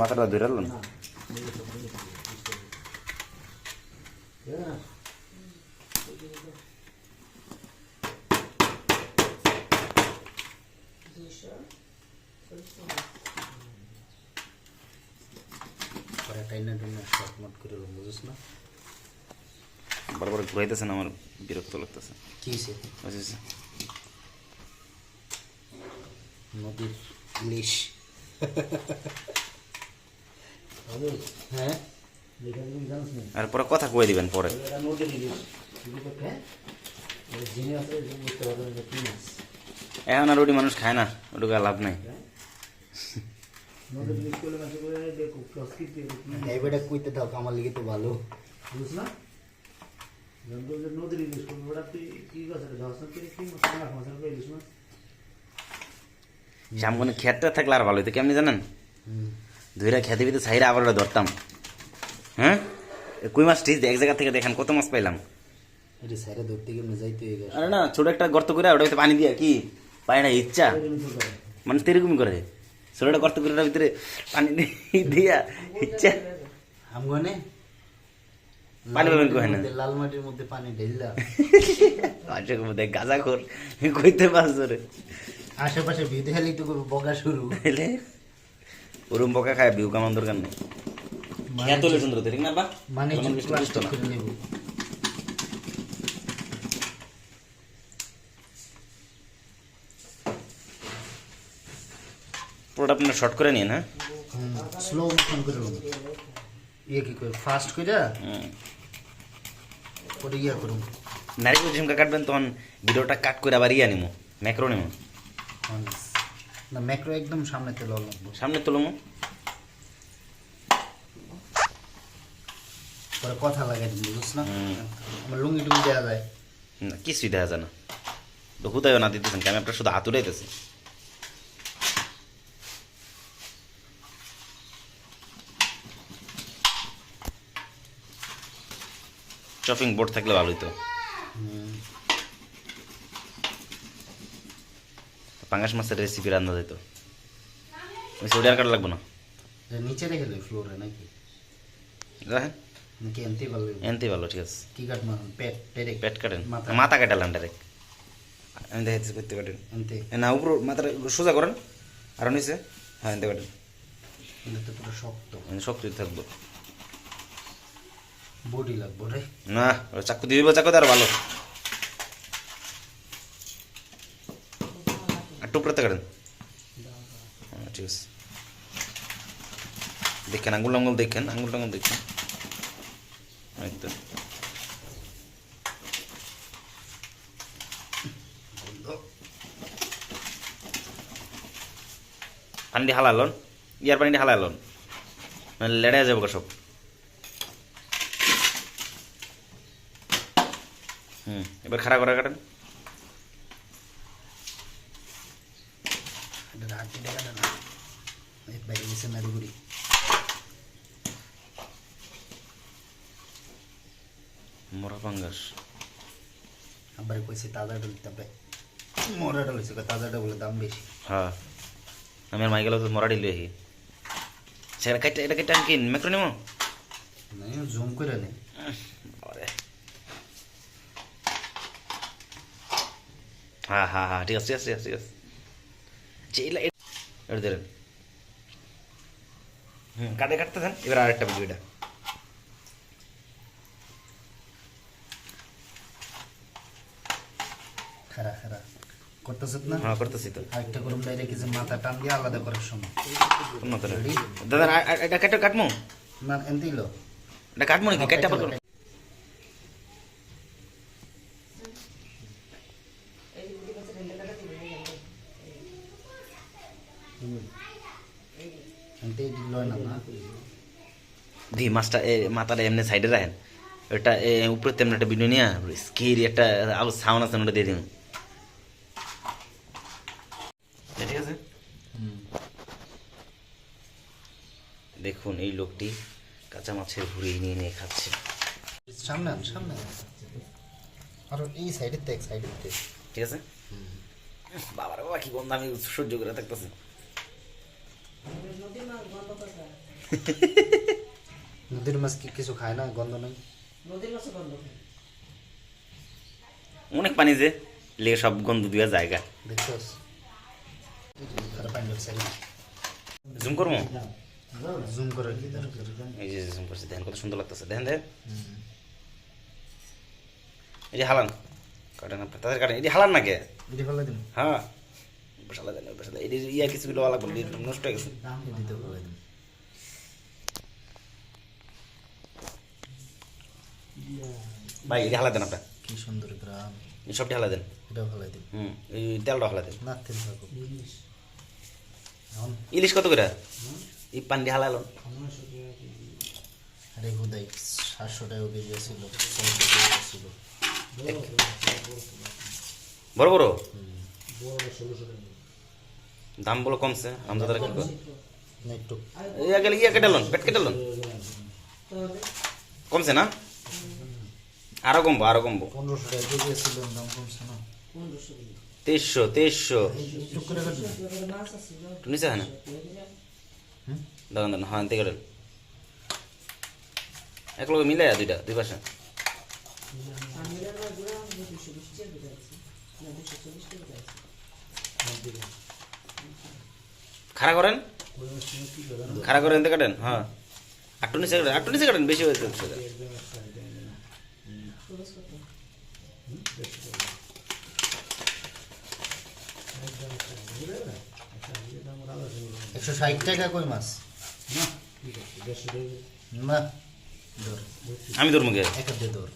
মাথাটা ধরে আনলেন পরে টাইনা টাইনা শর্ট মট করে লম বুঝছ না? আমার বিরক্ত লাগতেছে। কি নদীর ইলিশ। হ্যাঁ? আর পরে কথা কয়ে দিবেন পরে। কি এখন আর ওটি মানুষ খায় না ওটুকু আর লাভ নাই। এবারে কইতে দাও আমার লিগে তো ভালো শ্যামগুনি খেতে থাকলে আর ভালো হইতো কেমনি জানেন? ধুইরা খেতে পিতে সাইরা আবার ওটা ধরতাম। হ্যাঁ? কই মাছ ঠিক এক জায়গা থেকে দেখেন কত মাছ পাইলাম? আরে না ছোট একটা গর্ত করে ওটা পানি দিয়া কি? পানি না ইচ্ছা। মানে তেরকমই করে। ছোট একটা গর্ত করে ভিতরে পানি দিয়া ইচ্ছা। আমগনে? পানি পাবেন লাল মাটির মধ্যে পানি ঢেললা আচ্ছা মধ্যে গাজা কর কইতে পারছ রে। আশেপাশে ভিড় হেলি তো করব বগা শুরু। ওরম বকা খায় বিউ কামান দরকার নেই। খেয়ে তোলে সুন্দর ঠিক না বা মানে পুরোটা আপনার শর্ট করে নিন হ্যাঁ? স্লো মোশন করে নেব। ইয়ে কি করে ফাস্ট করে হুম। পরে ইয়া করুন। নারিকেল ঝুমকা কাটবেন তখন ভিডিওটা কাট করে আবার ইয়া নিমো ম্যাক্রো নিমো। না ম্যাক্রো একদম সামনে তেল লাগবো সামনে তুলমো পরে কথা লাগাই দিন বুঝছ না? আমার লুঙ্গি টুঙ্গি দেওয়া যায়। না কিছুই দেখা যায় না। হুদায় না দিতেছেন আমি আপনার শুধু হাত উড়াইতেছি চপিং বোর্ড থাকলে ভালোই তো পাঙ্গাস মাছের রেসিপি রান্না যেত বেশি ওডিয়ার কাটা লাগবো না। নিচে রেখে দেয় ফ্লোরে নাকি? এনতেই ভালো এনতেই ভালো ঠিক আছে। কি কাট মারুন পেট পেটে? পেট কাটেন। মাথা? ডাইরেক্ট আমি দেখাচ্ছি করতে কাটেন। এনতে এ না উপর মাথাটা সোজা করেন আর নিচে? হ্যাঁ এনতে কাটেন। এটা তো পুরো শক্ত। শক্তি থাকব। বডি লাগবো রে। না চাকু দিয়ে চাকু আর ভালো। টুকরাতে কাটেন ঠিক আছে দেখেন আঙুল আঙুল দেখেন আঙুল টাঙুল দেখেন তো পানিটি হালালন ইয়ার পানিটি হালালন মানে লেড়ে যাব সব হুম এবার খাড়া করে কাটেন এটা রাখি দেখা না এই বাইরে গেছে নারীগুড়ি মরা পাঙ্গাস আবার কইছে তাজাটা তারপরে মরাটা লইছে কই তাজাটা বলে দাম বেশি হ্যাঁ আমি আর মাইকেল তো মরা ডিল দেখি সেটা কেটে এটা কেটে আমি কিন মেক্রো নেব না জুম করে নে আরে হ্যাঁ হ্যাঁ হ্যাঁ ঠিক আছে ঠিক আছে ঠিক আছে ঠিক আছে যে এলা- এ- এটা দেন হুম কাটে কাটতে দেন এবার আরেকটা ভিডিও খারা খারা করতেছ না? হ্যাঁ করতেছি তো। আরেকটা করুন ডাইরেক্ট কিছু মাথা টান দিয়ে আলাদা করার সময় কোন দাদা আ- আ- এটা কেটে কাটমু? না এনতেই লো এটা কাটমু নাকি? দি মাছটা মাথাটা এমনি সাইডে রাখেন। ওটা উপরে তেমন একটা ভিডিও নিয়ে স্কিরি একটা আলো সাউন্ড আছে ওটা দিয়ে দিন ঠিক আছে দেখুন এই লোকটি কাঁচা মাছের ভুড়ি নিয়ে নিয়ে খাচ্ছে। সামনে সামনে আর এই সাইডের দেখ সাইডের দেখ ঠিক আছে? বাবার বাবা কি গন্ধ আমি সহ্য করে থাকতেছে। নদীর মাছ কি কিছু খায় না? গন্ধ নেই। অনেক পানি যে লে সব গন্ধ দুয়া জায়গা। দেখছস পানি জুম করব? জুম করে কি দরকার এই যে জুম করছি দেখেন কত সুন্দর লাগতেছে দেখেন দেখেন। এই যে হালান কাটেন আপনি তাদের কাটেন। এটি হালান না কে এটি ফেলে দিন। হ্যাঁ। বসালা দেন বসালা এটি ইয়া কিছু গুলো নষ্ট হয়ে গেছে। ভাই এটি হালা দেন আপনার। কি সুন্দর গ্রাম এই সবটি হালা দিন। হুম এই তেলটা হালা দেন। না তেল ইলিশ। কত করে? এই পানি দিয়ে হালালো। আরে হুদাই সাতশো টাকা কেজি ছিল ছিল বড়? বড় দাম বলো কমছে কি করে না একটু। ইয়া গেলে ইয়া কেটালন পেট কেটালন কমছে না? আরও কমবো আরও কমবো। পনেরোশো টাকা কেজি ছিল দাম কমছে না। তেইশশো তেইশশো। না? নিচে হয় না? হুম? দাঁড়ান দাঁড়ান হ্যাঁ এনতে করেন এক লোক মিলে দুইটা দুই পাশে। খাড়া করেন খাড়া করে কাটেন হ্যাঁ আটটু নিচে কাটেন আটটু নিচে কাটেন বেশি হয়েছে সেটা। একশো ষাট টাকা কই মাছ? না। ধর আমি মুখে। এক ধর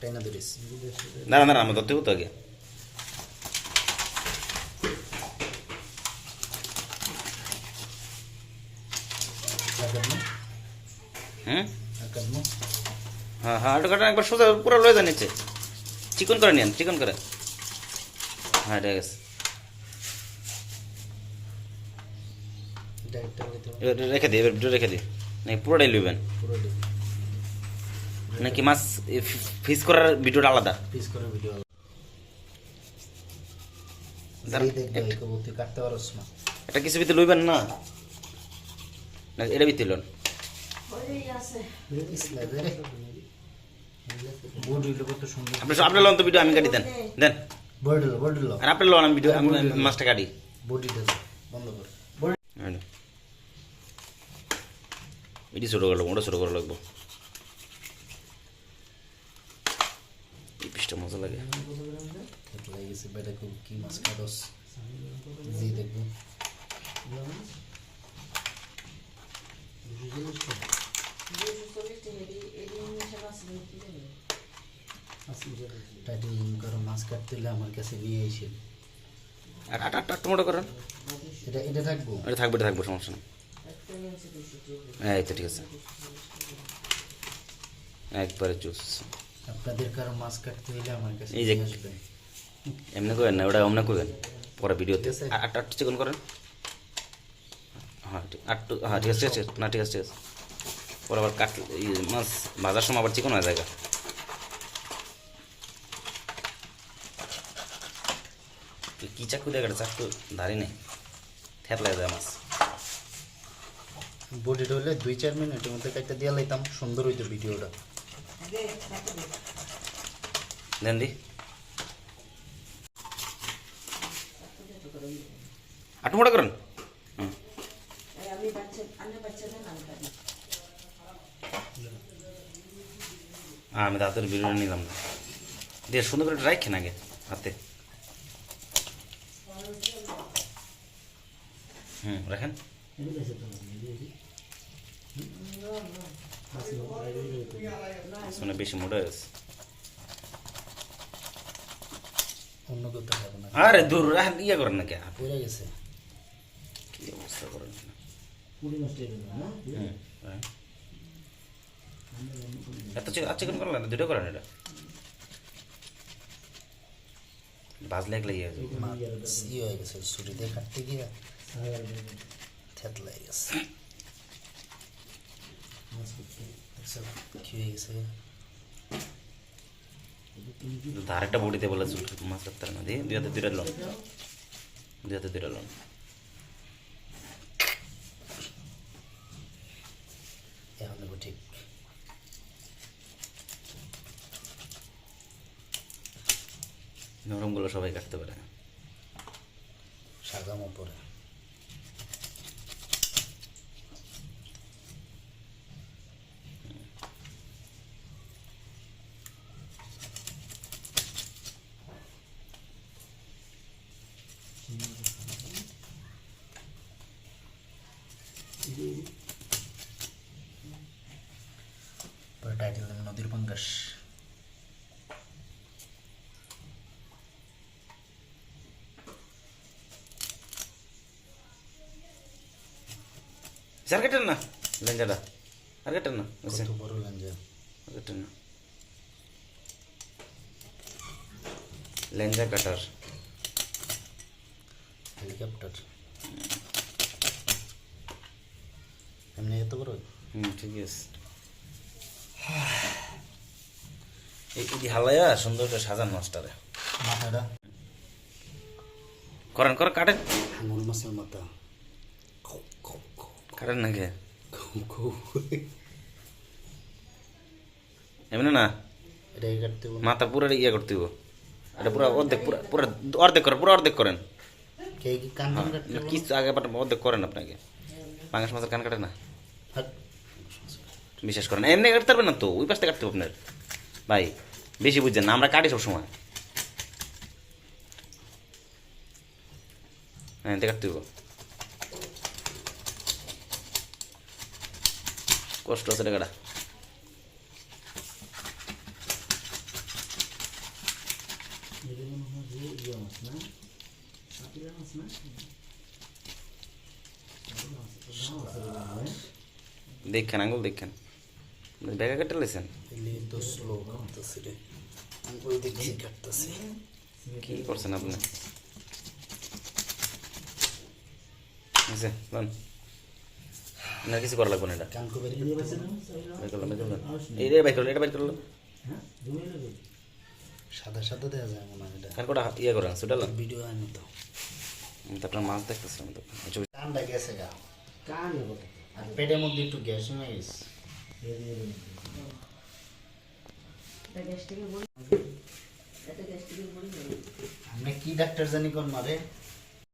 টাইনা ধরিস। আমার ধরতে হতো আগে। হ্যাঁ? হ্যাঁ আটু একবার সোজা পুরো লয়ে নিচে। চিকন করে নিন চিকন করে। হ্যাঁ ঠিক আছে এটা একটা হইতে হবে। এবার রেখে দিই এবার রেখে দিই নাকি পুরোটাই লইবেন? নাকি মাছ ফিস করার ভিডিওটা আলাদা? পিস করে ভিডিও এটা কিছু ভিতরে লইবেন না? না এটা ভিতরে লন। আপনি আপনি লন তো ভিডিও আমি কাটি দেন। দেন। আর আপনি লন আমি ভিডিও আমি মাছটা কাটি। বডিটা বন্ধ কর বোর্ড এটি ছোটো করে লাগবো ওটা ছোটো করে লাগবো। এই পিসটা মজা লাগে। মাছ? টাইটেল করো কাটতে আমার কাছে নিয়ে এসে আর আট আট টমেটো করেন। এটা এটা থাকব? এটা থাকবে এটা থাকবে সমস্যা নেই। এই তো ঠিক আছে। একবারে জুস আপনাদের কারও মাছ কাটতে হলে আমার কাছে এই যে- এমনি করেন না ওটা করবেন পরে ভিডিওতে। আট আট চিকন করেন। হ্যাঁ আট হ্যাঁ ঠিক আছে ঠিক আছে না ঠিক আছে ঠিক আছে। পরে আবার কাট মাছ ভাজার সময় আবার চিকন হয়ে যায় কি চাকু দেখাটা চাকু ধারি নেই। থেতলাই যায় মাছ। বডিটা হলে দুই চার মিনিটের মধ্যে কাটতে দিয়ে লাইতাম সুন্দর হইতো ভিডিওটা। দে, তাকে দে। দেন দি আট মোটা করেন। আমি দাঁতের বিরিয়ানি নিলাম না। দিয়ে সুন্দর করে ড্রাই রাখেন আগে হাতে। হুম রাখেন। শুনে বেশি মোটা হয়ে গেছে অন্য করতে হবে না আরে দূর রাখেন ইয়ে করেন না কে পড়ে গেছে কি অবস্থা করেন। এত চিকেন করলেন না দুটো করেন এটা বাজলে ইয়ে হয়ে গেছে ছুরি দিয়ে কাটতে গিয়ে ঠেট লেগে গেছে ধারেটা বডিতে বলে জুট মাছ ধরতার না দিয়ে দুই হাতে দুইটা লোন দুই হাতে দুইটা লোন ঠিক নরমগুলো সবাই কাটতে পারে সাদা মতো আর কাটেন না লেঞ্জাটা আর কাটেন না বড় লেঞ্জা কাটেন না লেঞ্জা কাটার হেলিকপ্টার এমনি এত বড় হুম ঠিক আছে এই এই হালাইয়া সুন্দর করে সাজান নষ্টারে মাথাটা করেন করেন কাটেন হাঙুর মাছের মাথা কাটেন নাকি? এমনি না? মাথা পুরো ইয়ে করতে হইব এটা পুরো অর্ধেক পুরো পুরো অর্ধেক করেন পুরো অর্ধেক করেন? কিছু আগে পাঠান অর্ধেক করেন আপনাকে। পাঙ্গাস মাছের কান কাটে না? বিশ্বাস করেন এমনি কাটতে পারবেন না তো ওই পাশটা কাটতে হবে আপনার। ভাই বেশি বুঝছেন না আমরা কাটি সবসময়। হ্যাঁ কাটতে হইব কষ্ট আছে রে কাটা দেখেন আঙ্গুল দেখেন। ব্যাগা কেটে লেছেন? কি করছেন আপনি? না কিছু করা লাগবে না এটা? কান কো বেরি করতে বল। বের করলাম বের করলাম এই বাইর করল এটা বাইর করল। সাদা সাদা দেওয়া যায় মনে হয় এটা। কার ইয়ে করেন সুটালাম ভিডিও আনি তো। তারপর মাছ দেখতেছিলাম তো কানটা গেছে গা। কান আর পেটের মধ্যে একটু গ্যাস হয়ে গেছে। এটা গ্যাস থেকে বলি এটা গ্যাস থেকে বলি আমরা কি ডাক্তার জানি কোন মারে?